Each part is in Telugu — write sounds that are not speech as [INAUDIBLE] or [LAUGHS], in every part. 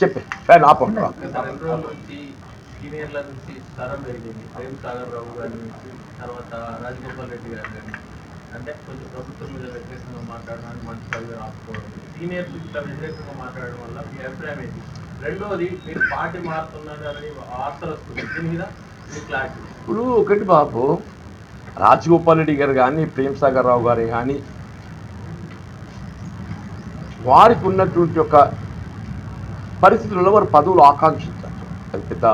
చెప్పే ఫ్యాన్ ఆపం నుంచి సీనియర్ల నుంచి స్థరం పెరిగింది. ప్రేమ్ సాగర్ రావు గారి నుంచి తర్వాత రాజగోపాల్ రెడ్డి గారు కానీ అంటే కొంచెం ప్రభుత్వం మీద వ్యతిరేకంగా మాట్లాడడానికి మంచి పదవి రాసుకోవడం. సీనియర్స్ ఇట్లా వ్యతిరేకంగా మాట్లాడడం వల్ల మీ అభిప్రాయం ఏంటి? రెండోది మీరు పార్టీ మారుతున్నారని వార్తలు వస్తుంది దీని మీద మీ క్లారిటీ. ఇప్పుడు ఒకటి బాబు రాజగోపాల్ రెడ్డి గారు కానీ ప్రేమ్ సాగర్ రావు గారు కానీ వారికి ఉన్నటువంటి ఒక పరిస్థితులలో వారు పదవులు ఆకాంక్షించారు. అది పెద్ద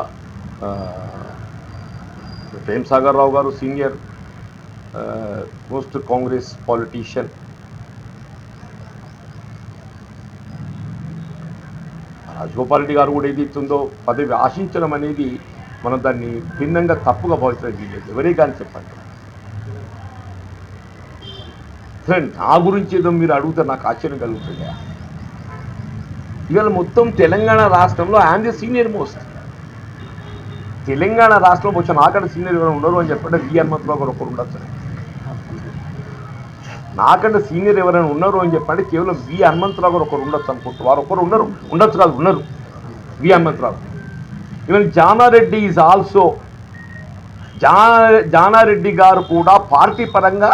Prem Sagar Rao garu senior most Congress politician. Rajagopal Reddy garu కూడా ఏది ఇస్తుందో పదవి ఆశించడం అనేది మనం దాన్ని భిన్నంగా తప్పుగా భావించడం వీలేదు ఎవరే కానీ చెప్పండి. ఫ్రెండ్ నా గురించి ఏదో మీరు అడిగితే నాకు ఆశ్చర్యం కలుగుతుంది? ఇవాళ మొత్తం తెలంగాణ రాష్ట్రంలో I'm the senior most Telangana రాష్ట్రంలో వచ్చిన నాకంటే సీనియర్ ఎవరైనా ఉండరు అని చెప్పంటే వి హనుమంతరావు గారు ఒకరు ఉండొచ్చు. నాకంటే సీనియర్ ఎవరైనా ఉన్నారు అని చెప్పండి కేవలం వి హనుమంతరావు గారు ఒకరు ఉండొచ్చు అనుకుంటారు వారు ఒకరు ఉన్నారు ఉండొచ్చు కాదు ఉన్నారు V Hanumantharao even Janareddy is also జా జానారెడ్డి గారు కూడా పార్టీ పరంగా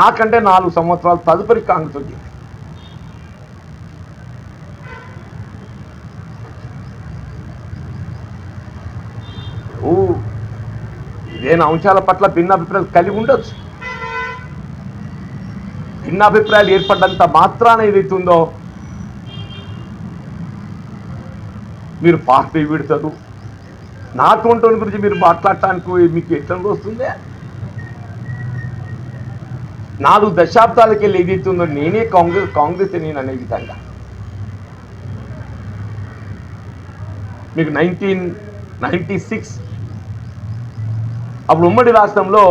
నాకంటే నాలుగు సంవత్సరాలు తదుపరి కాంగ్రెస్ వచ్చింది ఓ ఇదేనా అంశాల పట్ల భిన్నాభిప్రాయాలు కలిగి ఉండొచ్చు? భిన్నాభిప్రాయాలు ఏర్పడ్డంత మాత్రాన ఏదైతుందో మీరు పార్టీ విడతారు నాటువంటి గురించి మీరు మాట్లాడటానికి మీకు ఎట్లా వస్తుంది? నాలుగు దశాబ్దాలకి వెళ్ళి ఏదైతుందో నేనే కాంగ్రెస్ కాంగ్రెస్ నేను అనే విధంగా. మీకు నైన్టీన్ నైంటీ సిక్స్ అప్పుడు ఉమ్మడి రాష్ట్రంలో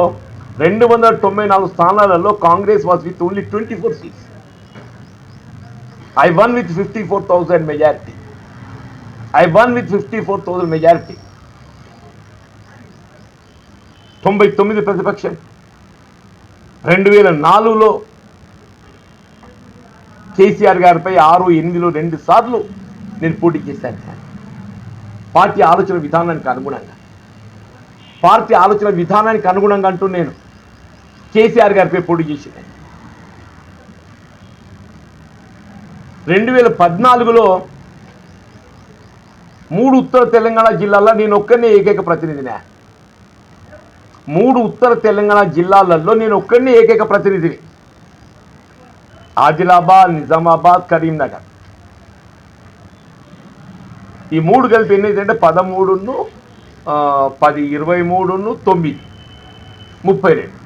రెండు వందల తొంభై నాలుగు స్థానాలలో Congress was with only twenty four seats I won with fifty four thousand majority I won with fifty four thousand majority తొంభై తొమ్మిది ప్రతిపక్షం. రెండు వేల నాలుగులో కేసీఆర్ గారిపై ఆరు ఎనిమిదిలో రెండు సార్లు నేను పోటీ చేశాను. పార్టీ ఆలోచన విధానానికి అనుగుణంగా. పార్టీ ఆలోచన విధానానికి అనుగుణంగా అంటూ నేను కేసీఆర్ గారిపై పోటీ చేసిన. రెండు వేల పద్నాలుగులో మూడు ఉత్తర తెలంగాణ జిల్లాల్లో నేను ఒక్కనే ఏకైక ప్రతినిధినే. మూడు ఉత్తర తెలంగాణ జిల్లాలలో నేను ఒక్కడిని ఏకైక ప్రతినిధిని. ఆదిలాబాద్ నిజామాబాద్ కరీంనగర్. ఈ మూడు కలిపి ఎన్ని అంటే పదమూడును పది ఇరవై మూడును తొమ్మిది. ముప్పై రెండు.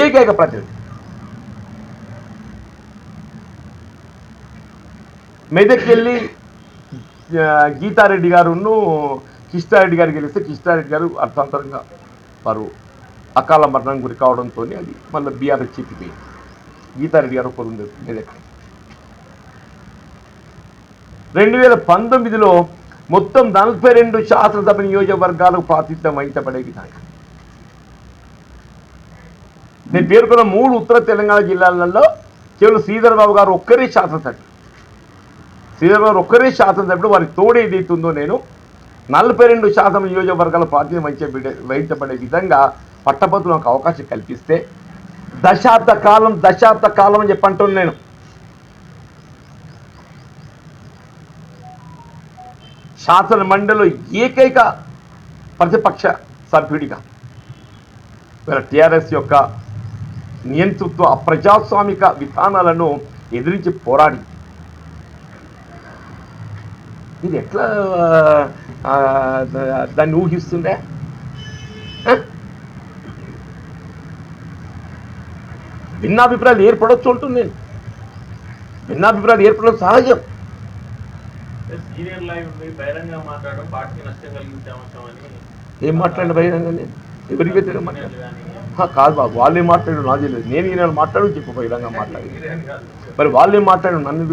ఏకైక ప్రతినిధి. మెదక్కి వెళ్ళి గీతారెడ్డి గారును కిష్టారెడ్డి గారికి గెలిస్తే కిష్టారెడ్డి గారు అర్థాంతరంగా వారు అకాల మరణం గురి కావడంతో అది మళ్ళీ బీఆర్ఎస్ చెప్పిపోయింది గీతారెడ్డి గారు ఒకరు ఉంది మెదక్. రెండు వేల పంతొమ్మిదిలో మొత్తం నలభై రెండు శాసనసభ నియోజకవర్గాలకు ప్రాతినిధ్యం వహించబడే విధంగా నేను పేర్కొన్న మూడు ఉత్తర తెలంగాణ జిల్లాలలో కేవలం శ్రీధర్బాబు గారు ఒక్కరే శాసనసభ్యుడు. శ్రీధర్ ఒక్కరే శాసనసభ్యుడు వారికి తోడు ఏదైతుందో నేను నలభై రెండు శాతం నియోజకవర్గాల ప్రాతినిధ్యం వహించబడే వహించబడే విధంగా పట్టభద్రులకు అవకాశం కల్పిస్తే దశాబ్ద కాలం దశాబ్ద కాలం అని చెప్పంటున్నాను నేను. శాసన మండలిలో ఏకైక ప్రతిపక్ష సభ్యుడిగా. వీళ్ళ టిఆర్ఎస్ యొక్క నియంతృత్వ ప్రజాస్వామిక విధానాలను ఎదిరించి పోరాడి. ఇది ఎట్లా దాన్ని ఊహిస్తుండే? భిన్నాభిప్రాయాలు ఏర్పడవచ్చు అంటుంది నేను భిన్నాభిప్రాయాలు ఏర్పడడం సహజం. సీనియర్ బహిరంగ మాట్లాడడం పార్టీకి నష్టం కలిగించే అంశం అని ఏం మాట్లాడిన బహిరంగ ఎవరికి హా, కాదు బాబు వాళ్ళేం మాట్లాడు నాది లేదు నేను ఈయన మాట్లాడు చెప్పు బహిరంగ మాట్లాడి మీరేం వాళ్ళేం మాట్లాడు నన్ను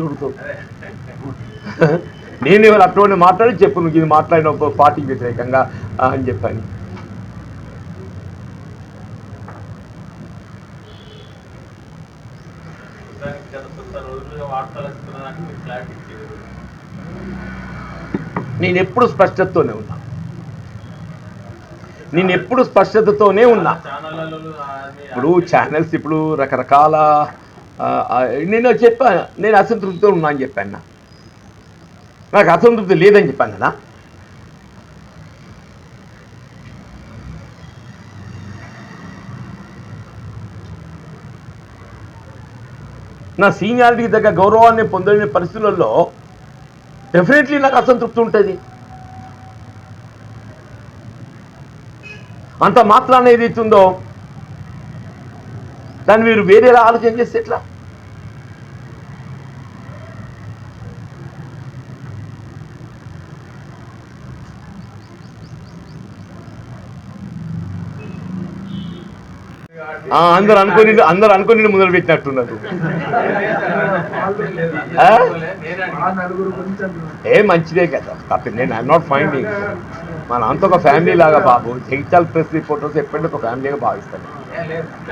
అదే. నేను ఎవరు అటువంటి మాట్లాడి చెప్పు నువ్వు ఇది మాట్లాడిన ఒక పార్టీకి వ్యతిరేకంగా అని చెప్పాను దానికి గత కొంత రోజులుగా వార్తలు వస్తున్నదానికి మీరు క్లారిటీ ఇచ్చేది నేను ఎప్పుడు స్పష్టతతోనే ఉన్నా. నేను ఎప్పుడు స్పష్టతతోనే ఉన్నా. ఇప్పుడు ఛానల్స్ ఇప్పుడు రకరకాల నేను చెప్పాను నేను అసంతృప్తితో ఉన్నా అని చెప్పాను నాకు అసంతృప్తి లేదని చెప్పాను కదా. నా సీనియారిటీకి దగ్గర గౌరవాన్ని పొందలేని పరిస్థితులలో డెఫినెట్లీ నాకు అసంతృప్తి ఉంటుంది. అంత మాత్రాన్ని ఏదైతే దాన్ని మీరు వేరేలా ఆలోచన చేస్తే ఎట్లా? అందరు అనుకుని [LAUGHS] అందరు అనుకుని మొదలు పెట్టినట్టున్నారు? ఏ మంచిదే కదా. కాకపోతే నేను ఐఎమ్ నాట్ ఫైండింగ్ మన అంత ఒక ఫ్యామిలీ లాగా బాబు. జగిత్యాల ప్రెస్ రిపోర్టర్స్ ఎప్పటికీ ఒక ఫ్యామిలీగా భావిస్తాను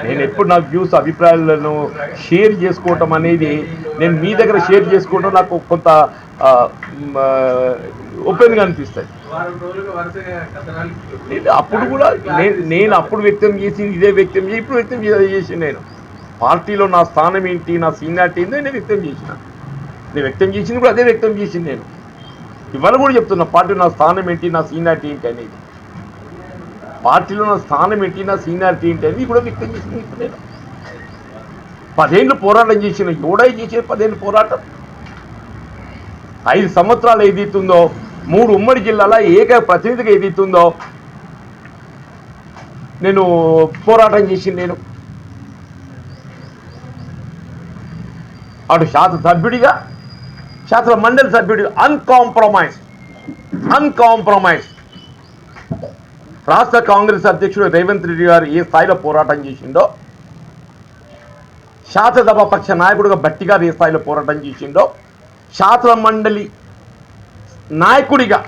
నేను ఎప్పుడు నా వ్యూస్ అభిప్రాయాలను షేర్ చేసుకోవటం అనేది నేను మీ దగ్గర షేర్ చేసుకోవడం నాకు కొంత ఓపెన్గా అనిపిస్తుంది అప్పుడు కూడా నేను నేను అప్పుడు వ్యక్తం చేసింది ఇదే వ్యక్తం చేసి ఇప్పుడు వ్యక్తం చే- చేసి నేను. పార్టీలో నా స్థానం ఏంటి నా సీనియారిటీ ఏందో నేను వ్యక్తం చేసిన. నేను వ్యక్తం చేసింది కూడా అదే వ్యక్తం చేసింది నేను. ఇవాళ కూడా చెప్తున్నా పార్టీ నా స్థానం ఏంటి నా సీనియారిటీ ఏంటి అనేది. పార్టీలో నా స్థానం ఏంటి నా సీనియారిటీ ఏంటి అది కూడా వ్యక్తం చేసింది ఇప్పుడు నేను పదేళ్ళు పోరాటం చేసిన ఎవడై చేసే పదేళ్ళు పోరాటం? ఐదు సంవత్సరాలు ఏదైతుందో మూడు ఉమ్మడి జిల్లాల ఏక ప్రతినిధిగా ఏదైతుందో నేను పోరాటం చేసింది నేను. అటు శాసన సభ్యుడిగా శాసన మండలి సభ్యుడిగా అన్కాంప్రమైజ్ అన్కాంప్రమైజ్ రాష్ట్ర కాంగ్రెస్ అధ్యక్షుడు రేవంత్ రెడ్డి గారు ఏ స్థాయిలో పోరాటం చేసిండో శాసనసభ పక్ష నాయకుడిగా బట్టి గారు ఏ స్థాయిలో పోరాటం చేసిండో శాసన మండలి నాయకుడిగా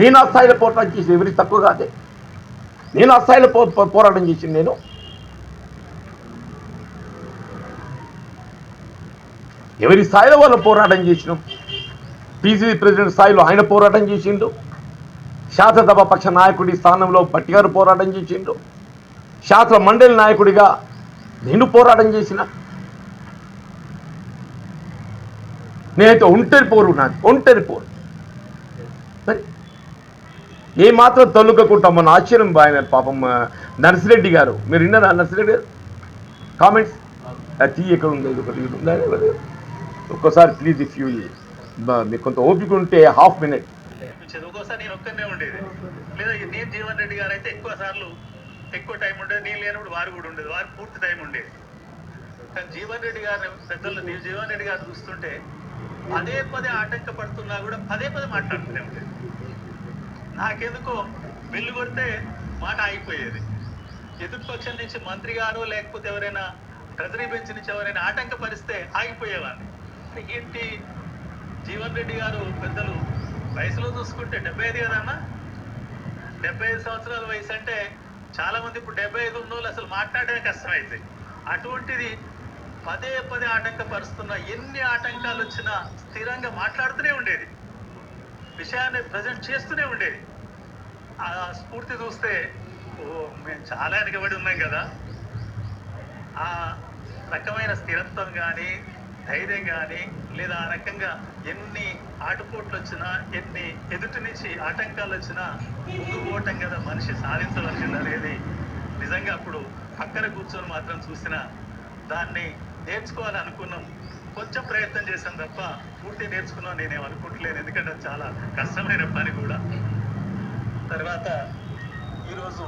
నేను ఆ స్థాయిలో పోరాటం చేసి ఎవరికి తక్కువ కాదే. నేను ఆ స్థాయిలో పో పోరాటం చేసింది నేను. ఎవరి స్థాయిలో వాళ్ళు పోరాటం చేసినాం? పీసీసీ ప్రెసిడెంట్ స్థాయిలో ఆయన పోరాటం చేసిండు. శాసనసభ పక్ష నాయకుడి స్థానంలో బట్టి గారు పోరాటం చేసిండు శాసన మండలి నాయకుడిగా నేను పోరాటం చేసిన. నేనైతే ఒంటరి పోరు నాకు ఒంటరి పోరు. మరి ఏ మాత్రం తొలుకకుండా ఆశ్చర్యం ఆయన పాపం నర్సిరెడ్డి గారు. మీరు విన్నారా నర్సిరెడ్డి గారు? కామెంట్స్ టీ ఎక్కడ ఉంది? ఒకటి ఉందా? ఒక్కసారి ప్లీజ్ ఇఫ్ యూ మీకు కొంత ఓపిక ఉంటే హాఫ్ మినిట్ అనిపించేది. ఒక్కోసారి నేను ఒక్కనే ఉండేది. లేదా నేను జీవన్ రెడ్డి గారు అయితే ఎక్కువ సార్లు ఎక్కువ టైం ఉండేది. నేను లేనప్పుడు వారు కూడా ఉండేది. వారు పూర్తి టైం ఉండేది. కానీ జీవన్ రెడ్డి గారు పెద్దలు నేను జీవన్ రెడ్డి గారు చూస్తుంటే పదే పదే ఆటంకపడుతున్నా కూడా పదే పదే మాట్లాడుతూనే ఉండేది. నాకెందుకో బిల్లు కొడితే మాట ఆగిపోయేది. ఎదుటిపక్షం నుంచి మంత్రి గారు లేకపోతే ఎవరైనా ట్రెజరీ బెంచ్ నుంచి ఎవరైనా ఆటంకపరిస్తే ఆగిపోయేవాడిని. ఏంటి? జీవన్ రెడ్డి గారు పెద్దలు వయసులో చూసుకుంటే డెబ్బై ఐదు కదన్నా డెబ్బై ఐదు సంవత్సరాల వయసు అంటే చాలా మంది ఇప్పుడు డెబ్బై ఐదు ఉన్న వాళ్ళు అసలు మాట్లాడమే కష్టమైంది. అటువంటిది పదే పదే ఆటంకపరుస్తున్న ఎన్ని ఆటంకాలు వచ్చినా స్థిరంగా మాట్లాడుతూనే ఉండేది. విషయాన్ని ప్రజెంట్ చేస్తూనే ఉండేది. ఆ స్ఫూర్తి చూస్తే ఓ మేము చాలా వెనకబడి ఉన్నాం కదా. ఆ రకమైన స్థిరత్వం కానీ ధైర్యం కానీ లేదా ఆ రకంగా ఎన్ని ఆటుపోట్లు వచ్చినా ఎన్ని ఎదుటి నుంచి ఆటంకాలు వచ్చినా ముందుకు పోవటం కదా మనిషి సాధించవలసింది అనేది. నిజంగా అప్పుడు పక్కన కూర్చొని మాత్రం చూసిన దాన్ని నేర్చుకోవాలి అనుకున్నాం కొంచెం ప్రయత్నం చేశాం తప్ప పూర్తి నేర్చుకున్నాం. నేనేం అనుకుంటలేను. ఎందుకంటే అది చాలా కష్టమైన పని కూడా. తర్వాత ఈరోజు